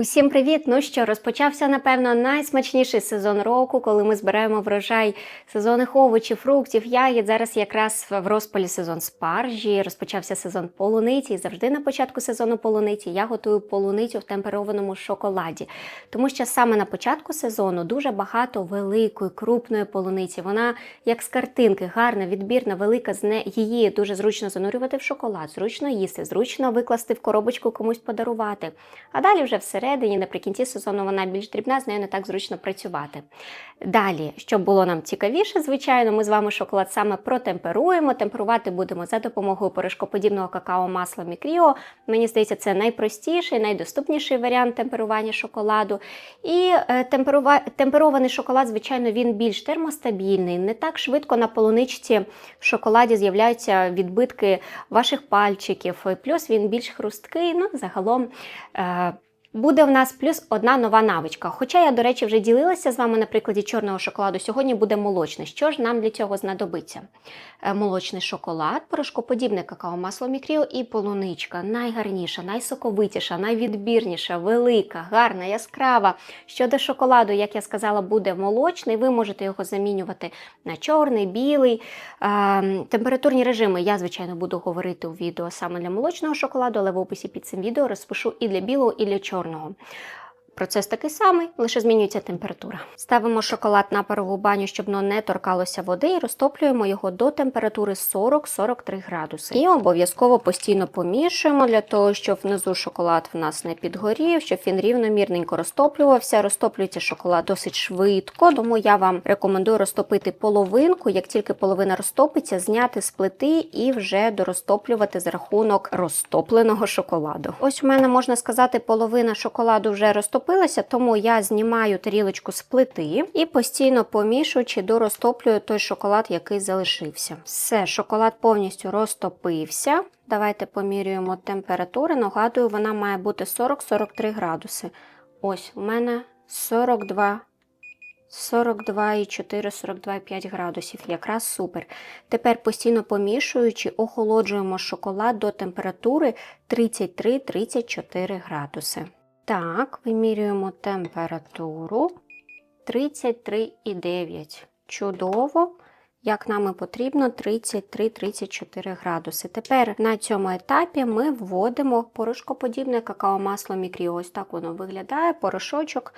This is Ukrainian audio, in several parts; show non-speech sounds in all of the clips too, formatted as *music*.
Усім привіт! Ну що, розпочався, напевно, найсмачніший сезон року, коли ми збираємо врожай сезонних овочів, фруктів, ягід. Зараз якраз в розпалі сезон спаржі, розпочався сезон полуниці. І завжди на початку сезону полуниці я готую полуницю в темперованому шоколаді. Тому що саме на початку сезону дуже багато великої, крупної полуниці. Вона як з картинки, гарна, відбірна, велика. З її дуже зручно занурювати в шоколад, зручно їсти, зручно викласти в коробочку комусь подарувати. А далі вже всередині, наприкінці сезону, вона більш дрібна, з нею не так зручно працювати. Далі, щоб було нам цікавіше, звичайно, ми з вами шоколад саме протемперуємо. Темперувати будемо за допомогою порошкоподібного какао-масла Мікріо. Мені здається, це найпростіший, найдоступніший варіант темперування шоколаду. І е, темперува... темперований шоколад, звичайно, він більш термостабільний. Не так швидко на полуничці в шоколаді з'являються відбитки ваших пальчиків. Плюс він більш хрусткий. Ну, загалом. Е, Буде в нас плюс одна нова навичка. Хоча я, до речі, вже ділилася з вами на прикладі чорного шоколаду. Сьогодні буде молочний. Що ж нам для цього знадобиться? Е, Молочний шоколад, порошкоподібне какао-масло мікріо і полуничка. Найгарніша, найсоковитіша, найвідбірніша, велика, гарна, яскрава. Щодо шоколаду, як я сказала, буде молочний. Ви можете його замінювати на чорний, білий. Е, Температурні режими я, звичайно, буду говорити у відео саме для молочного шоколаду, але в описі під цим відео розпишу і для білого, і для чорного. Нагорного. Процес такий самий, лише змінюється температура. Ставимо шоколад на парову баню, щоб воно не торкалося води, і розтоплюємо його до температури 40-43 градуси. І обов'язково постійно помішуємо для того, щоб внизу шоколад в нас не підгорів, щоб він рівномірненько розтоплювався. Розтоплюється шоколад досить швидко, тому я вам рекомендую розтопити половинку. Як тільки половина розтопиться, зняти з плити і вже дорозтоплювати за рахунок розтопленого шоколаду. Ось у мене можна сказати, половина шоколаду вже розтопилася, тому я знімаю тарілочку з плити і постійно помішуючи, дорозтоплюю той шоколад, який залишився. Все, шоколад повністю розтопився. Давайте помірюємо температури. Нагадую, вона має бути 40-43 градуси. Ось у мене 42. 42,4, 42,5 градусів. Якраз супер. Тепер постійно помішуючи, охолоджуємо шоколад до температури 33-34 градуси. Так, вимірюємо температуру 33,9. Чудово. Як нам і потрібно 33-34 градуси. Тепер на цьому етапі ми вводимо порошкоподібне какао-масло мікрі. Ось так воно виглядає, порошочок.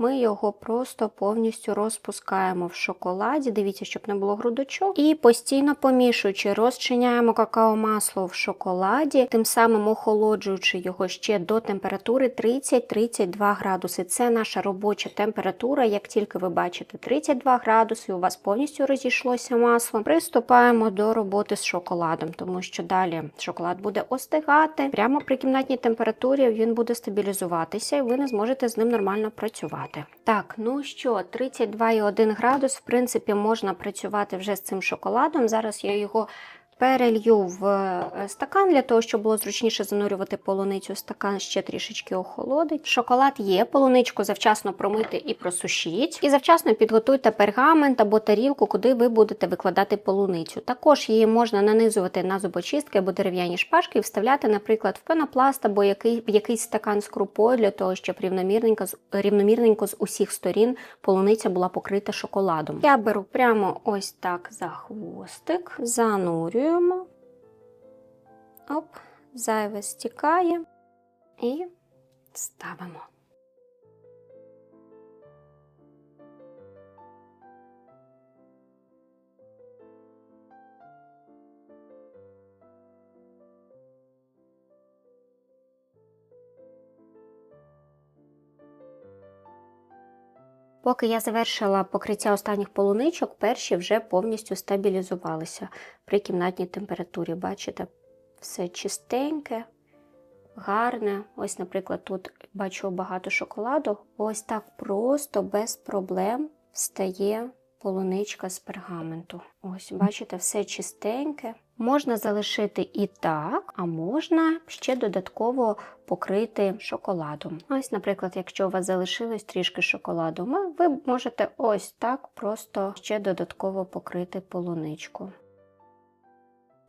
Ми його просто повністю розпускаємо в шоколаді. Дивіться, щоб не було грудочок. І постійно помішуючи, розчиняємо какао-масло в шоколаді, тим самим охолоджуючи його ще до температури 30-32 градуси. Це наша робоча температура. Як тільки ви бачите 32 градуси, у вас повністю розійшлося масло. Приступаємо до роботи з шоколадом, тому що далі шоколад буде остигати. Прямо при кімнатній температурі він буде стабілізуватися, і ви не зможете з ним нормально працювати. Так, ну що, 32,1 градус, в принципі, можна працювати вже з цим шоколадом. Зараз я його перелью в е, стакан для того, щоб було зручніше занурювати полуницю. Стакан ще трішечки охолодить. Шоколад є, полуничку завчасно промити і просушіть. І завчасно підготуйте пергамент або тарілку, куди ви будете викладати полуницю. Також її можна нанизувати на зубочистки або дерев'яні шпажки і вставляти, наприклад, в пенопласт або який, якийсь стакан з крупою для того, щоб рівномірненько, рівномірненько з усіх сторін полуниця була покрита шоколадом. Я беру прямо ось так за хвостик, занурюємо. Оп, зайве стікає і ставимо. Поки я завершила покриття останніх полуничок, перші вже повністю стабілізувалися при кімнатній температурі. Бачите, все чистеньке, гарне. Ось, наприклад, тут бачу багато шоколаду. Ось так просто, без проблем встає полуничка з пергаменту. Ось, бачите, все чистеньке. Можна залишити і так, а можна ще додатково покрити шоколадом. Ось, наприклад, якщо у вас залишилось трішки шоколаду, ви можете ось так просто ще додатково покрити полуничку.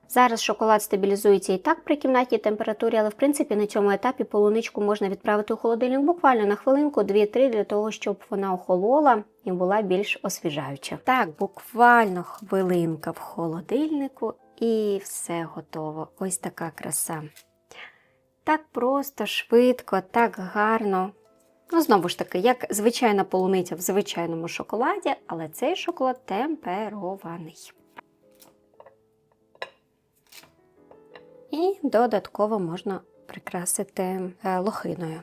Зараз шоколад стабілізується і так при кімнатній температурі, але в принципі на цьому етапі полуничку можна відправити у холодильник буквально на хвилинку, 2-3 для того, щоб вона охолола і була більш освіжаюча. Так, буквально хвилинка в холодильнику і все готово. Ось така краса. Так просто, швидко, так гарно. Ну, знову ж таки, як звичайна полуниця в звичайному шоколаді, але цей шоколад темперований. І додатково можна прикрасити е, лохиною.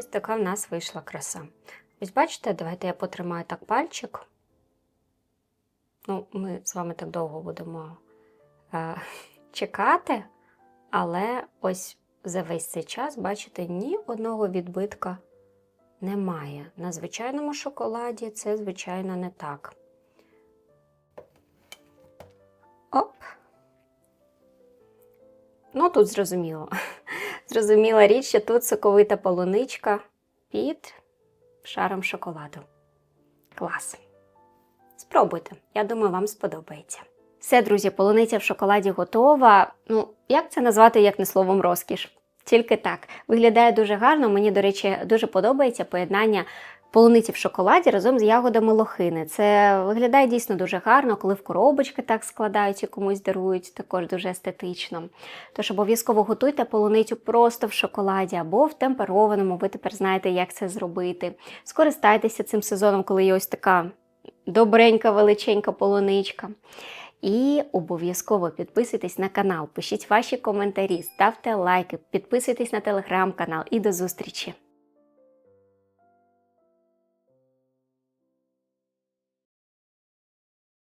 Ось така в нас вийшла краса. Ось бачите, давайте я потримаю так пальчик. Ну, ми з вами так довго будемо е, *laughs* чекати, але ось за весь цей час, бачите, ні одного відбитка немає. На звичайному шоколаді це, звичайно, не так. Оп. Ну, тут зрозуміло. *laughs* Зрозуміла річ, що тут соковита полуничка під шаром шоколаду. Клас. Спробуйте, я думаю, вам сподобається. Все, друзі, полуниця в шоколаді готова. Ну, як це назвати, як не словом розкіш? Тільки так. Виглядає дуже гарно. Мені, до речі, дуже подобається поєднання полуниці в шоколаді разом з ягодами лохини. Це виглядає дійсно дуже гарно, коли в коробочки так складають і комусь дарують, також дуже естетично. Тож обов'язково готуйте полуницю просто в шоколаді або в темперованому, ви тепер знаєте, як це зробити. Скористайтеся цим сезоном, коли є ось така добренька, величенька полуничка. І обов'язково підписуйтесь на канал, пишіть ваші коментарі, ставте лайки, підписуйтесь на телеграм-канал і до зустрічі!